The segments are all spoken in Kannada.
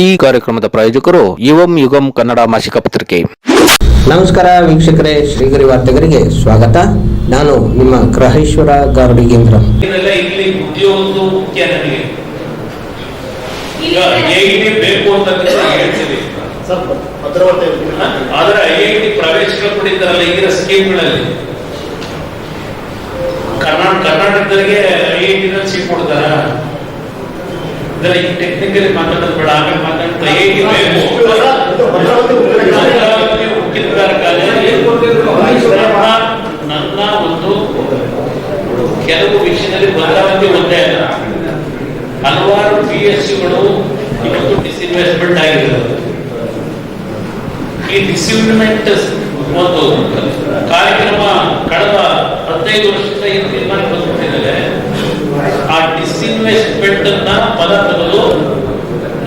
ಈ ಕಾರ್ಯಕ್ರಮದ ಪ್ರಾಯೋಜಕರು ಯುವಂ ಯುಗಂ ಕನ್ನಡ ಮಾಸಿಕ ಪತ್ರಿಕೆ. ನಮಸ್ಕಾರ ವೀಕ್ಷಕರೇ ಶ್ರೀಗರಿ ವಾರ್ತೆಗರಿಗೆ ಸ್ವಾಗತ. ನಾನು ನಿಮ್ಮ ಗ್ರಹೇಶ್ವರ ಗಾರುಡಿಗೇಂದ್ರ ಕರ್ನಾಟಕದಲ್ಲಿ ಐ ಆದ್ರೆ ಟಿ ಪ್ರವೇಶಗಳು ಪಡಿತಾರಲ್ಲ ಈಗಿನ ಸ್ಕೀಮ್ಗಳಲ್ಲಿ? ಕರ್ನಾಟಕ ಕರ್ನಾಟಕದವರಿಗೆ ಐ ಐ ಟಿ ಸೀಟ್ ಕೊಡ್ತಾರ? ಇದೆಲ್ಲ ಈಗ ಟೆಕ್ನಿಕಲಿ ಮಾತಾಡೋದು ಬೇಡ ಆಮೇಲೆ ಮಾತಾಡ್ತಾ ನನ್ನ ಒಂದು ಕೆಲವು ವಿಷಯದಲ್ಲಿ ಬದಲಾವಣೆ ಒಂದೇ ಅಲ್ಲ. ಹಲವಾರು ಪಿ ಎಸ್ ಸಿಗಳು ಇವತ್ತು ಡಿಸ್ಇನ್ವೆಸ್ಟ್ಮೆಂಟ್ ಆಗಿರೋದು. ಈ ಡಿಸ್ಇನ್ವೆಸ್ಟ್ಮೆಂಟ್ ಒಂದು ಕಾರ್ಯಕ್ರಮ ಕಳೆದ ಹದಿನೈದು ಬಂದ್ಬಿಟ್ಟಿದ್ದಾರೆ ಆ ಡಿಸ್ಇನ್ವೆಸ್ಟ್ಮೆಂಟ್ ಅನ್ನ ಪದ ತೆಗೆದು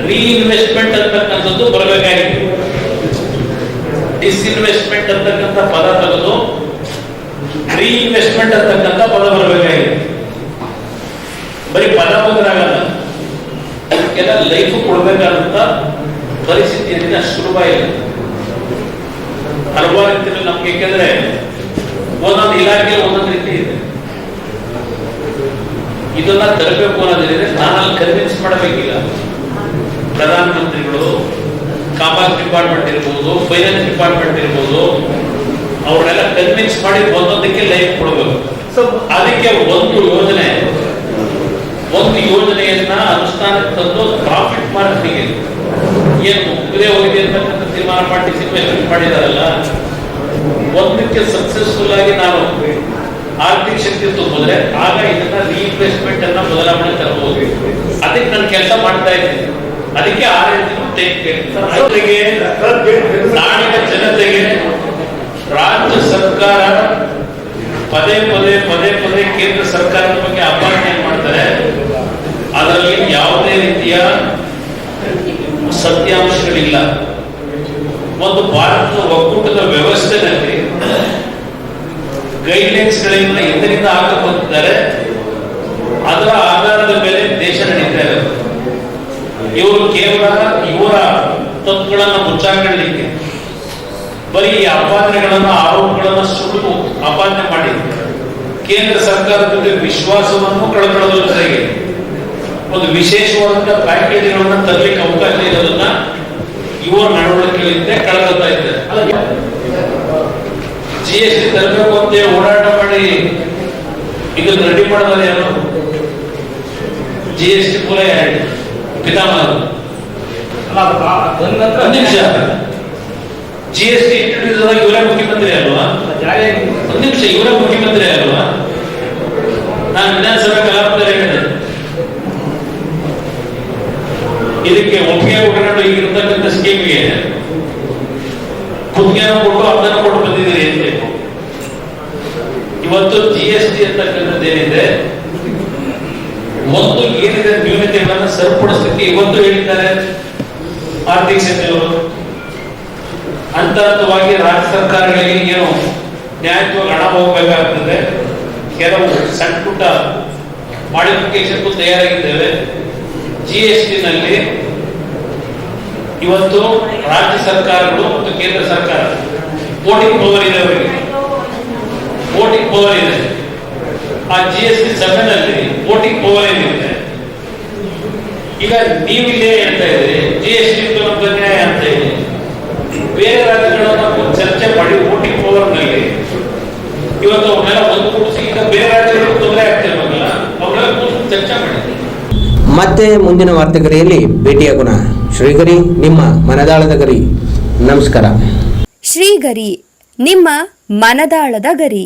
ರೀಇನ್ವೆಸ್ಟ್ಮೆಂಟ್ ಅಂತಕ್ಕಂಥದ್ದು ಬರಬೇಕಾಗಿದೆ. ಡಿಸ್ಇನ್ವೆಸ್ಟ್ಮೆಂಟ್ ಅಂತಕ್ಕಂಥ ಪದ ತೆಗೆದು ರೀಇನ್ವೆಸ್ಟ್ಮೆಂಟ್ ಅಂತಕ್ಕಂಥ ಪದ ಬರಬೇಕಾಗಿದೆ. ಬರೀ ಪದ ಬದಲಾಗಲ್ಲ ಅದಕ್ಕೆಲ್ಲ ಲೈಫ್ ಕೊಡ್ಬೇಕಾದಂತ ಪರಿಸ್ಥಿತಿಯಲ್ಲಿ ಇಲ್ಲ ಹಲವಾರು ನಮ್ಗೆ ಯಾಕೆಂದ್ರೆ ಇದನ್ನ ತಲುಪಬೇಕು ಅನ್ನೋದೇನಿದೆ ನಾನಲ್ಲಿ ಕನ್ವಿನ್ಸ್ ಮಾಡಬೇಕಿಲ್ಲ. ಪ್ರಧಾನಮಂತ್ರಿಗಳು ಕಾಮರ್ಸ್ ಡಿಪಾರ್ಟ್ಮೆಂಟ್ ಇರ್ಬೋದು ಫೈನಾನ್ಸ್ ಡಿಪಾರ್ಟ್ಮೆಂಟ್ ಇರ್ಬೋದು, ಅವ್ರನ್ನೆಲ್ಲ ಕನ್ವಿನ್ಸ್ ಮಾಡಿ ಒಂದೊಂದಕ್ಕೆ ಲೈಫ್ ಕೊಡಬೇಕು. ಸೊ ಅದಕ್ಕೆ ಒಂದು ಯೋಜನೆ, ಒಂದು ಯೋಜನೆಯನ್ನ ಅನುಷ್ಠಾನಕ್ಕೆ ತಂದು ಪ್ರಾಫಿಟ್ ಮಾರ್ಕೆಟಿಗೆ ಏನು ಮುಗಿದೇ ಹೋಗಿದೆ ಅಂತಕ್ಕಂಥ ತೀರ್ಮಾನ ಮಾಡಿ ಮಾಡಿದಾರಲ್ಲ, ಒಂದಕ್ಕೆ ಸಕ್ಸಸ್ಫುಲ್ ಆಗಿ ನಾನು ಆರ್ಥಿಕ ಶಕ್ತಿ ತುಂಬಿದ್ರೆ ಆಗ ಇದನ್ನ ರೀಪ್ಲೇಸ್ಮೆಂಟ್ ಅನ್ನ ಬದಲಾವಣೆ ತರಬಹುದು ಅದಕ್ಕೆ ನಾನು ಕೆಲಸ ಮಾಡ್ತಾ ಇದ್ದೀನಿ. ಅದಕ್ಕೆ ಆ ರೀತಿ ರೈತರಿಗೆ ನಾಡಿನ ಜನತೆಗೆ ರಾಜ್ಯ ಸರ್ಕಾರ ಪದೇ ಪದೇ ಪದೇ ಪದೇ ಕೇಂದ್ರ ಸರ್ಕಾರದ ಬಗ್ಗೆ ಅಪಾರಣೆ ಮಾಡ್ತಾರೆ. ಅದರಲ್ಲಿ ಯಾವುದೇ ರೀತಿಯ ಸತ್ಯಾಂಶಗಳಿಲ್ಲ. ಒಂದು ಭಾರತದ ಒಕ್ಕೂಟದ ವ್ಯವಸ್ಥೆನಲ್ಲಿ ಗೈಡ್ಲೈನ್ಸ್ ಗಳನ್ನ ಎಂದರಿಂದ ಹಾಕಿಕೊಂಡಿದ್ದಾರೆ ಅದರ ಆಧಾರದ ಮೇಲೆ ದೇಶ ನಡೀತಾ ಇವರು ಕೇವಲ ಇವರ ತತ್ವಗಳನ್ನ ಮುಚ್ಚಾಕಲಿಕ್ಕೆ ಬರೀ ಅಪಾದನೆಗಳನ್ನ, ಆರೋಪಗಳನ್ನ ಸುಳ್ಳು ಅಪಾದನೆ ಮಾಡಿ ಕೇಂದ್ರ ಸರ್ಕಾರದ ಜೊತೆ ವಿಶ್ವಾಸವನ್ನು ಕಳ್ಕೊಳ್ಳೋದ್ರ ಜೊತೆಗೆ ಒಂದು ವಿಶೇಷವಾದಂತಹ ಪ್ಯಾಕೇಜ್ಗಳನ್ನ ತರಲಿಕ್ಕೆ ಅವಕಾಶ ಇರೋದನ್ನ ಇವರ ನಡವಳಿಕೆಗಳಿಂದ ಕಳೆದ ಇದ್ದಾರೆ. ಜಿ ಎಸ್ ಟಿ ತರಬೇಕು ಅಂತ ಓಡಾಟ ಮಾಡಿ ಇದನ್ನ ರೆಡಿ ಮಾಡಿದ್ರೆ ಏನು ಜಿ ಎಸ್ ಟಿ ಮೂಲ ಪಿತಾಮಹ ಒಂದ್ ನಿಮಿಷ. ಜಿ ಎಸ್ ಟಿ ಇಂಟ್ರೊಡ್ಯೂಸ್ ಆದಾಗ ಇವರೇ ಮುಖ್ಯಮಂತ್ರಿ ಅಲ್ವಾ? ಒಂದ್ ನಿಮಿಷ ಇವರೇ ಮುಖ್ಯಮಂತ್ರಿ ಅಲ್ವಾ? ನಾನು ವಿಧಾನಸಭೆ ಕಲಾಪದಲ್ಲಿ ಹೇಳಿದೆ. ಇದಕ್ಕೆ ಒಪ್ಪಿಗೆ ಈಗ ಈಗಿರ್ತಕ್ಕಂಥ ಸ್ಕೀಮ್ಗೆ ಕುತ್ತಿಗೆ ಕೊಟ್ಟು ಅರ್ಧನ ಕೊಟ್ಟು ಬಂದಿದ್ದೀರಿ. ಇವತ್ತು ಜಿ ಎಸ್ ಟಿ ಅಂತಕ್ಕಂಥದ್ದು ಏನಿದೆ? ಒಂದು ಏನಿದೆ ನ್ಯೂನತೆಗಳನ್ನ ಸರಿಪಡಿಸಲಿಕ್ಕೆ ಇವತ್ತು ಹೇಳಿದ್ದಾರೆ ಆರ್ಥಿಕ ಸಚಿವರು. ಹಂತ ಹಂತವಾಗಿ ರಾಜ್ಯ ಸರ್ಕಾರಗಳಿಗೆ ಏನು ನ್ಯಾಯತ್ವಕ್ಕೆ ಹಣ ಹೋಗಬೇಕಾಗ್ತದೆ. ಕೆಲವು ಸಣ್ಣ ಪುಟ್ಟ ಮಾಡಿಫಿಕೇಶನ್ ತಯಾರಾಗಿದ್ದೇವೆ. ಜಿ ಎಸ್ ಟಿ ನಲ್ಲಿ ಇವತ್ತು ರಾಜ್ಯ ಸರ್ಕಾರಗಳು ಮತ್ತು ಕೇಂದ್ರ ಸರ್ಕಾರ ಕೋಟಿ ಪವರ್ ಇದೆ ಅವರಿಗೆ ವೋಟಿಂಗ್ ಪವರ್ ಇದೆ. ಆ ಜಿ ಎಸ್ ಟಿ ಸಭೆನಲ್ಲಿ ವೋಟಿಂಗ್ ಪವರ್ ಏನಿದೆ? ಈಗ ನೀವಿಲ್ಲೇ ಅಂತ ಇದ್ರಿ ಜಿ ಎಸ್ ಟಿ ಅನ್ಯಾಯ ಅಂತ ಹೇಳಿ. ಬೇರೆ ರಾಜ್ಯಗಳನ್ನ ಚರ್ಚೆ ಮಾಡಿ ವೋಟಿಂಗ್ ಪವರ್ನಲ್ಲಿ. ಇವತ್ತು ಅವನ್ನೆಲ್ಲ ಒಂದು ಕೂಡಿಸಿ ಈಗ ಬೇರೆ ರಾಜ್ಯಗಳು ತೊಂದರೆ ಆಗ್ತಿರೋಲ್ಲ ಅವನ್ನೆಲ್ಲ ಕೂಡಿಸಿ ಚರ್ಚೆ ಮಾಡಿ. ಮತ್ತೆ ಮುಂದಿನ ವಾರ್ತೆಗರಿಯಲ್ಲಿ ಭೇಟಿಯಾಗೋಣ ಶ್ರೀಗರಿ ನಿಮ್ಮ ಮನದಾಳದ ಗರಿ. ನಮಸ್ಕಾರ. ಶ್ರೀಗರಿ ನಿಮ್ಮ ಮನದಾಳದ ಗರಿ.